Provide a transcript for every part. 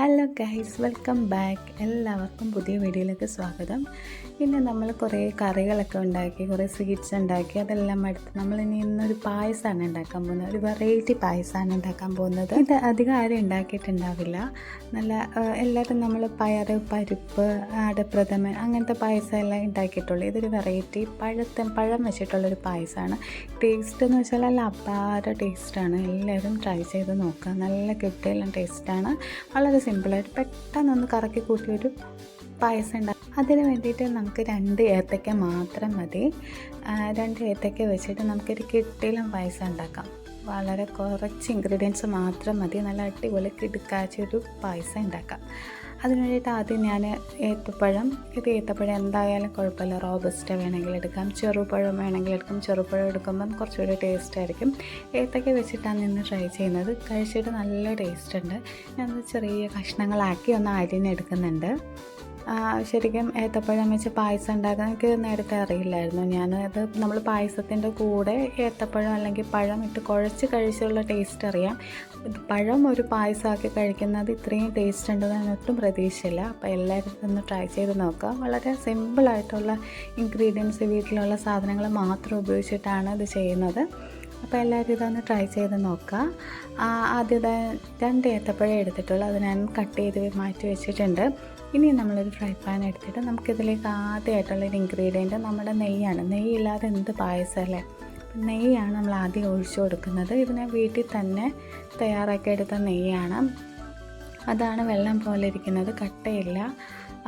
Hello guys welcome back. എല്ലാവർക്കും പുതിയ വീഡിയോയിലേക്ക് സ്വാഗതം. ഇന്ന് നമ്മൾ കുറേ കറികളൊക്കെ ഉണ്ടാക്കി കുറേ സ്വീറ്റ്സ് ഉണ്ടാക്കി അതെല്ലാം എടുത്ത് നമ്മൾ ഇനി ഇന്നൊരു പായസമാണ് ഉണ്ടാക്കാൻ പോകുന്നത്. ഒരു വെറൈറ്റി പായസമാണ് ഉണ്ടാക്കാൻ പോകുന്നത്. ഇത് അധികം ആരും ഉണ്ടാക്കിയിട്ടുണ്ടാവില്ല. നല്ല എല്ലാവരും നമ്മൾ പയർ പരിപ്പ് അടപ്രഥമൻ അങ്ങനത്തെ പായസം എല്ലാം ഉണ്ടാക്കിയിട്ടുള്ളൂ. ഇതൊരു വെറൈറ്റി പഴത്തെ പഴം വെച്ചിട്ടുള്ളൊരു പായസമാണ്. ടേസ്റ്റ് എന്ന് വെച്ചാൽ നല്ല അപാര ടേസ്റ്റാണ്. എല്ലാവരും ട്രൈ ചെയ്ത് നോക്കുക. നല്ല കിട്ടിയെല്ലാം ടേസ്റ്റാണ്. വളരെ സിമ്പിളായിട്ട് പെട്ടെന്നൊന്ന് കറക്കി കൂട്ടിയൊരു പായസം ഉണ്ടാകും അതിന് വേണ്ടിയിട്ട് നമുക്ക് രണ്ട് ഏത്തക്ക മാത്രം മതി. രണ്ട് ഏത്തക്ക വെച്ചിട്ട് നമുക്കൊരു കിട്ടിയിലും പായസം ഉണ്ടാക്കാം. വളരെ കുറച്ച് ഇൻഗ്രീഡിയൻസ് മാത്രം മതി. നല്ല അടിപൊളി കിടുക്കാച്ചൊരു പായസം ഉണ്ടാക്കാം. അതിന് വേണ്ടിയിട്ട് ആദ്യം ഞാൻ ഏത്തപ്പഴം ഇത് ഏത്തപ്പഴം എന്തായാലും കുഴപ്പമില്ല. റോബസ്റ്റ വേണമെങ്കിൽ എടുക്കാം. ചെറുപഴം വേണമെങ്കിൽ എടുക്കാം. ചെറുപഴം എടുക്കുമ്പം കുറച്ചുകൂടി ടേസ്റ്റ് ആയിരിക്കും. ഏത്തക്ക വെച്ചിട്ടാണ് ഇന്ന് ട്രൈ ചെയ്യുന്നത്. കഴിച്ചിട്ട് നല്ല ടേസ്റ്റ് ഉണ്ട്. ഞാൻ ചെറിയ കഷ്ണങ്ങളാക്കി ഒന്ന് അരിഞ്ഞെടുക്കുന്നുണ്ട്. ശരിക്കും ഏത്തപ്പഴം വെച്ച് പായസം ഉണ്ടാക്കാൻ എനിക്ക് നേരത്തെ അറിയില്ലായിരുന്നു. ഞാൻ അത് നമ്മൾ പായസത്തിന്റെ കൂടെ ഏത്തപ്പഴം അല്ലെങ്കിൽ പഴം ഇട്ട് കുഴച്ച് കഴിച്ചുള്ള ടേസ്റ്റ് അറിയാം. പഴം ഒരു പായസമാക്കി കഴിക്കുന്നത് ഇത്രയും ടേസ്റ്റ് ഉണ്ടെന്ന് ഞാൻ ഒട്ടും പ്രതീക്ഷയില്ല അപ്പോൾ എല്ലാവരും ഒന്ന് ട്രൈ ചെയ്ത് നോക്കുക. വളരെ സിമ്പിളായിട്ടുള്ള ഇൻഗ്രീഡിയൻസ് വീട്ടിലുള്ള സാധനങ്ങൾ മാത്രം ഉപയോഗിച്ചിട്ടാണ് ഇത് ചെയ്യുന്നത്. അപ്പോൾ എല്ലാവരും ഇതൊന്ന് ട്രൈ ചെയ്ത് നോക്കുക. ആദ്യം രണ്ട് ഏത്തപ്പഴം എടുത്തിട്ടുള്ളൂ. അത് ഞാൻ കട്ട് ചെയ്ത് മാറ്റി വെച്ചിട്ടുണ്ട്. ഇനി നമ്മളൊരു ഫ്രൈ പാൻ എടുത്തിട്ട് നമുക്കിതിലേക്ക് ആദ്യമായിട്ടുള്ള ഒരു ഇൻഗ്രീഡിയന്റ് നമ്മുടെ നെയ്യാണ്. നെയ്യില്ലാതെ എന്ത് പായസമല്ലേ നെയ്യാണ് നമ്മൾ ആദ്യം ഒഴിച്ചു കൊടുക്കുന്നത്. ഇതിനെ വീട്ടിൽ തന്നെ തയ്യാറാക്കിയെടുത്ത നെയ്യാണ്. അതാണ് വെള്ളം പോലെ ഇരിക്കുന്നത്. കട്ടയില്ല.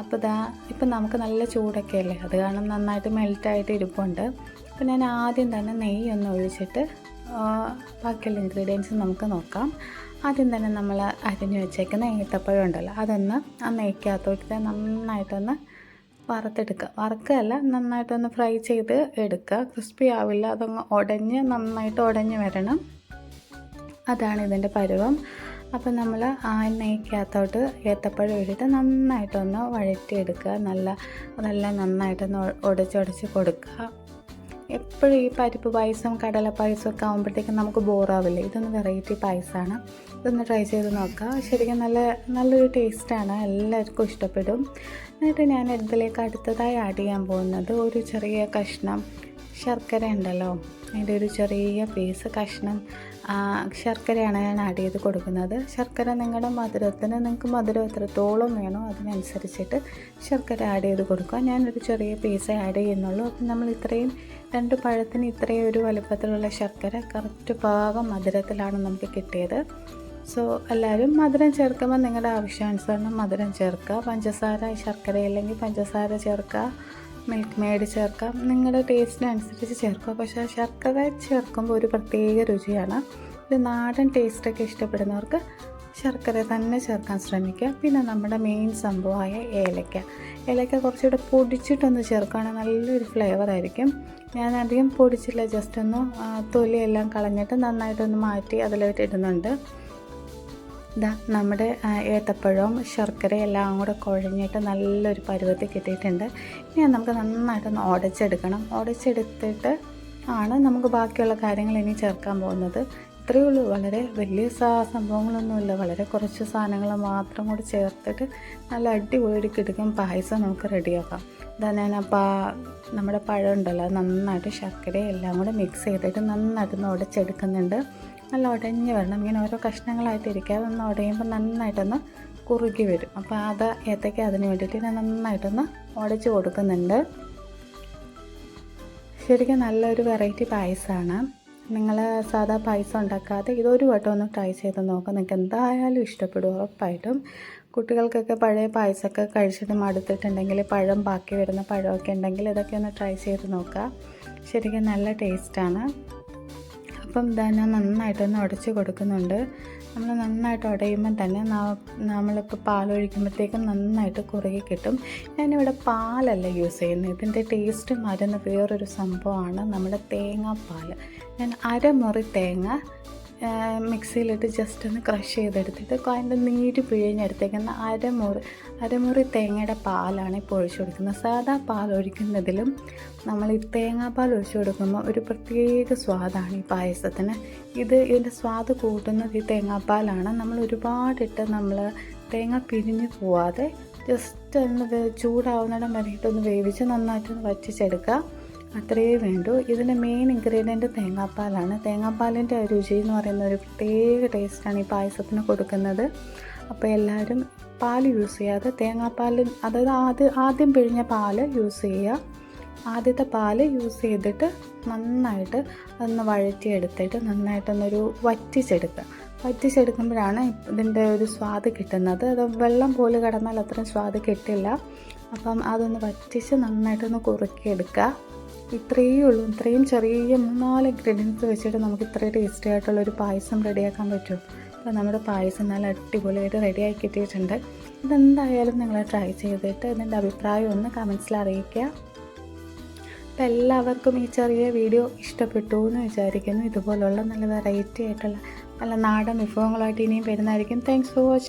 അപ്പോൾ ഇതാ ഇപ്പം നമുക്ക് നല്ല ചൂടൊക്കെ അല്ലേ? അത് കാരണം നന്നായിട്ട് മെൽറ്റായിട്ട് ഇരിപ്പുണ്ട്. അപ്പോൾ ഞാൻ ആദ്യം തന്നെ നെയ്യ് ഒന്ന് ഒഴിച്ചിട്ട് ബാക്കിയുള്ള ഇൻഗ്രീഡിയൻസ് നമുക്ക് നോക്കാം. ആദ്യം തന്നെ നമ്മൾ അരിഞ്ഞു വെച്ചേക്കുന്ന ഏത്തപ്പഴം ഉണ്ടല്ലോ അതൊന്ന് ആ നെയ്ക്കകത്തോട്ട് നന്നായിട്ടൊന്ന് വറുത്തെടുക്കുക. വറുക്കുകയല്ല നന്നായിട്ടൊന്ന് ഫ്രൈ ചെയ്ത് എടുക്കുക. ക്രിസ്പി ആവില്ല അതൊന്ന് ഉടഞ്ഞ് നന്നായിട്ട് ഉടഞ്ഞ് വരണം. അതാണ് ഇതിന്റെ പരുവം. അപ്പോൾ നമ്മൾ ആ നെയ്ക്കകത്തോട്ട് ഏത്തപ്പഴം ഇട്ടിട്ട് നന്നായിട്ടൊന്ന് വഴറ്റിയെടുക്കുക. നല്ല അതെല്ലാം നന്നായിട്ടൊന്ന് ഉടച്ചുടച്ച് കൊടുക്കുക. എപ്പോഴും ഈ പരിപ്പ് പായസം കടല പായസം ഒക്കെ ആകുമ്പോഴത്തേക്കും നമുക്ക് ബോറാവില്ല? ഇതൊന്ന് വെറൈറ്റി പായസമാണ് ഇതൊന്ന് ട്രൈ ചെയ്ത് നോക്കുക ശരിക്കും നല്ല നല്ലൊരു ടേസ്റ്റാണ് എല്ലാവർക്കും ഇഷ്ടപ്പെടും. എന്നിട്ട് ഞാൻ ഇതിലേക്ക് അടുത്തതായി ആഡ് ചെയ്യാൻ പോകുന്നത് ഒരു ചെറിയ കഷ്ണം ശർക്കര ഉണ്ടല്ലോ അതിന്റെ ഒരു ചെറിയ പീസ് കഷ്ണം ശർക്കരയാണ് ഞാൻ ആഡ് ചെയ്ത് കൊടുക്കുന്നത്. ശർക്കര നിങ്ങളുടെ മധുരത്തിന് നിങ്ങൾക്ക് മധുരം എത്രത്തോളം വേണോ അതിനനുസരിച്ചിട്ട് ശർക്കര ആഡ് ചെയ്ത് കൊടുക്കുക. ഞാനൊരു ചെറിയ പീസേ ആഡ് ചെയ്യുന്നുള്ളൂ. അപ്പം നമ്മൾ ഇത്രയും രണ്ട് പഴത്തിന് ഇത്രയും ഒരു വലുപ്പത്തിലുള്ള ശർക്കര കറക്റ്റ് പാകം മധുരത്തിലാണ് നമുക്ക് കിട്ടിയത്. സോ എല്ലാവരും മധുരം ചേർക്കുമ്പോൾ നിങ്ങളുടെ ആവശ്യാനുസരണം മധുരം ചേർക്കുക. പഞ്ചസാര ശർക്കര അല്ലെങ്കിൽ പഞ്ചസാര ചേർക്കുക. മിൽക്ക് മെയ്ഡ് ചേർക്കാം. നിങ്ങളുടെ ടേസ്റ്റിനനുസരിച്ച് ചേർക്കുക. പക്ഷേ ശർക്കര ചേർക്കുമ്പോൾ ഒരു പ്രത്യേക രുചിയാണ്. ഒരു നാടൻ ടേസ്റ്റൊക്കെ ഇഷ്ടപ്പെടുന്നവർക്ക് ശർക്കര തന്നെ ചേർക്കാൻ ശ്രമിക്കുക. പിന്നെ നമ്മുടെ മെയിൻ സംഭവമായ ഏലക്ക. ഏലക്ക കുറച്ചുകൂടെ പൊടിച്ചിട്ടൊന്ന് ചേർക്കുകയാണെങ്കിൽ നല്ലൊരു ഫ്ലേവർ ആയിരിക്കും. ഞാൻ അധികം പൊടിച്ചില്ല. ജസ്റ്റ് ഒന്ന് തൊലിയെല്ലാം കളഞ്ഞിട്ട് നന്നായിട്ടൊന്ന് മാറ്റി അതിലോട്ട് ഇടുന്നുണ്ട്. ഇതാ നമ്മുടെ ഏത്തപ്പഴവും ശർക്കരയും എല്ലാം കൂടെ കുഴഞ്ഞിട്ട് നല്ലൊരു പരുവത്തിൽ കിട്ടിയിട്ടുണ്ട്. ഇനി നമുക്ക് നന്നായിട്ടൊന്ന് ഉടച്ചെടുക്കണം ഉടച്ചെടുത്തിട്ട് ആണ് നമുക്ക് ബാക്കിയുള്ള കാര്യങ്ങൾ ഇനി ചേർക്കാൻ പോകുന്നത്. ഇത്രയേ ഉള്ളൂ. വളരെ വലിയ സംഭവങ്ങളൊന്നുമില്ല. വളരെ കുറച്ച് സാധനങ്ങൾ മാത്രം കൂടി ചേർത്തിട്ട് നല്ല അടിപൊളി കിടക്കും പായസം നമുക്ക് റെഡിയാക്കാം. ഇതാ ഞാൻ അപ്പോൾ നമ്മുടെ പഴം ഉണ്ടല്ലോ നന്നായിട്ട് ശർക്കരയും എല്ലാം കൂടെ മിക്സ് ചെയ്തിട്ട് നന്നായിട്ടൊന്ന് ഉടച്ചെടുക്കുന്നുണ്ട് നല്ല ഉടഞ്ഞ് വരണം. ഇങ്ങനെ ഓരോ കഷ്ണങ്ങളായിട്ട് ഇരിക്കാതെ ഒന്ന് ഉടയുമ്പോൾ നന്നായിട്ടൊന്ന് കുറുകി വരും. അപ്പോൾ അത് ഏത്തയ്ക്ക അതിന് വേണ്ടിയിട്ട് ഞാൻ നന്നായിട്ടൊന്ന് ഉടച്ച് കൊടുക്കുന്നുണ്ട്. ശരിക്കും നല്ലൊരു വെറൈറ്റി പായസമാണ്. നിങ്ങൾ സാധാ പായസം ഉണ്ടാക്കാതെ ഇതൊരു വട്ടം ഒന്ന് ട്രൈ ചെയ്ത് നോക്കാം. നിങ്ങൾക്ക് എന്തായാലും ഇഷ്ടപ്പെടും ഉറപ്പായിട്ടും. കുട്ടികൾക്കൊക്കെ പഴയ പായസമൊക്കെ കഴിച്ചിട്ട് മടുത്തിട്ടുണ്ടെങ്കിൽ പഴം ബാക്കി വരുന്ന പഴമൊക്കെ ഉണ്ടെങ്കിൽ ഇതൊക്കെ ഒന്ന് ട്രൈ ചെയ്ത് നോക്കുക. ശരിക്കും നല്ല ടേസ്റ്റാണ്. ഇതാ ഞാൻ നന്നായിട്ടൊന്ന് ഉടച്ച് കൊടുക്കുന്നുണ്ട്. നമ്മൾ നന്നായിട്ട് ഉടയുമ്പോൾ തന്നെ നമ്മളിപ്പോൾ പാലൊഴിക്കുമ്പോഴത്തേക്കും നന്നായിട്ട് കുറുകി കിട്ടും. ഞാനിവിടെ പാലല്ല യൂസ് ചെയ്യുന്നത്. ഇതിന്റെ ടേസ്റ്റ് മരുന്ന് വേറൊരു സംഭവമാണ് നമ്മുടെ തേങ്ങാപ്പാൽ ഞാൻ അരമുറി തേങ്ങ മിക്സിയിലിട്ട് ജസ്റ്റ് ഒന്ന് ക്രഷ് ചെയ്തെടുത്തിട്ട് അതിന്റെ നീര് പിഴിഞ്ഞെടുത്തേക്കുന്ന അരമുറി അരമുറി തേങ്ങയുടെ പാലാണ് ഇപ്പോൾ ഒഴിച്ചു കൊടുക്കുന്നത്. സാധാ പാൽ ഒഴിക്കുന്നതിലും നമ്മൾ ഈ തേങ്ങാപ്പാൽ ഒഴിച്ചു കൊടുക്കുമ്പോൾ ഒരു പ്രത്യേക സ്വാദാണ് ഈ പായസത്തിന്. ഇത് ഇതിന്റെ സ്വാദ് കൂട്ടുന്നത് ഈ തേങ്ങാപ്പാലാണ്. നമ്മൾ ഒരുപാടിട്ട് നമ്മൾ തേങ്ങ പിരിഞ്ഞ് പോവാതെ ജസ്റ്റ് ഒന്ന് ചൂടാവുന്നിടം വരെയിട്ടൊന്ന് വേവിച്ച് നന്നായിട്ടൊന്ന് വറ്റിച്ചെടുക്കുക. അത്രയേ വേണ്ടൂ. ഇതിന്റെ മെയിൻ ഇൻഗ്രീഡിയന്റ് തേങ്ങാപ്പാലാണ്. തേങ്ങാപ്പാലിന്റെ രുചി എന്ന് പറയുന്ന ഒരു പ്രത്യേക ടേസ്റ്റാണ് ഈ പായസത്തിന് കൊടുക്കുന്നത്. അപ്പോൾ എല്ലാവരും പാൽ യൂസ് ചെയ്യാതെ തേങ്ങാപ്പാൽ അതായത് ആദ്യം ആദ്യം പിഴിഞ്ഞ പാൽ യൂസ് ചെയ്യുക. ആദ്യത്തെ പാൽ യൂസ് ചെയ്തിട്ട് നന്നായിട്ട് അതൊന്ന് വഴറ്റിയെടുത്തിട്ട് നന്നായിട്ടൊന്നൊരു വറ്റിച്ചെടുക്കുക. വറ്റിച്ചെടുക്കുമ്പോഴാണ് ഇതിന്റെ ഒരു സ്വാദ് കിട്ടുന്നത്. അത് വെള്ളം പോലെ കിടന്നാൽ അത്രയും സ്വാദ് കിട്ടില്ല. അപ്പം അതൊന്ന് വറ്റിച്ച് നന്നായിട്ടൊന്ന് കുറുക്കിയെടുക്കുക. ഇത്രയേ ഉള്ളൂ. ഇത്രയും ചെറിയ മൂന്നാൽ ഇൻഗ്രീഡിയൻസ് വെച്ചിട്ട് നമുക്ക് ഇത്രയും ടേസ്റ്റി ആയിട്ടുള്ള ഒരു പായസം റെഡിയാക്കാൻ പറ്റും. അപ്പോൾ നമ്മുടെ പായസം നല്ല അടിപൊളിയായിട്ട് റെഡിയാക്കി കിട്ടിയിട്ടുണ്ട്. ഇതെന്തായാലും നിങ്ങൾ ട്രൈ ചെയ്തിട്ട് ഇതിന്റെ അഭിപ്രായം ഒന്ന് കമൻസിൽ അറിയിക്കുക. അപ്പോൾ എല്ലാവർക്കും ഈ ചെറിയ വീഡിയോ ഇഷ്ടപ്പെട്ടു എന്ന് വിചാരിക്കുന്നു. ഇതുപോലുള്ള നല്ല വെറൈറ്റി ആയിട്ടുള്ള നല്ല നാടൻ വിഭവങ്ങളായിട്ട് ഇനിയും വരുന്നതായിരിക്കും. Thanks for watching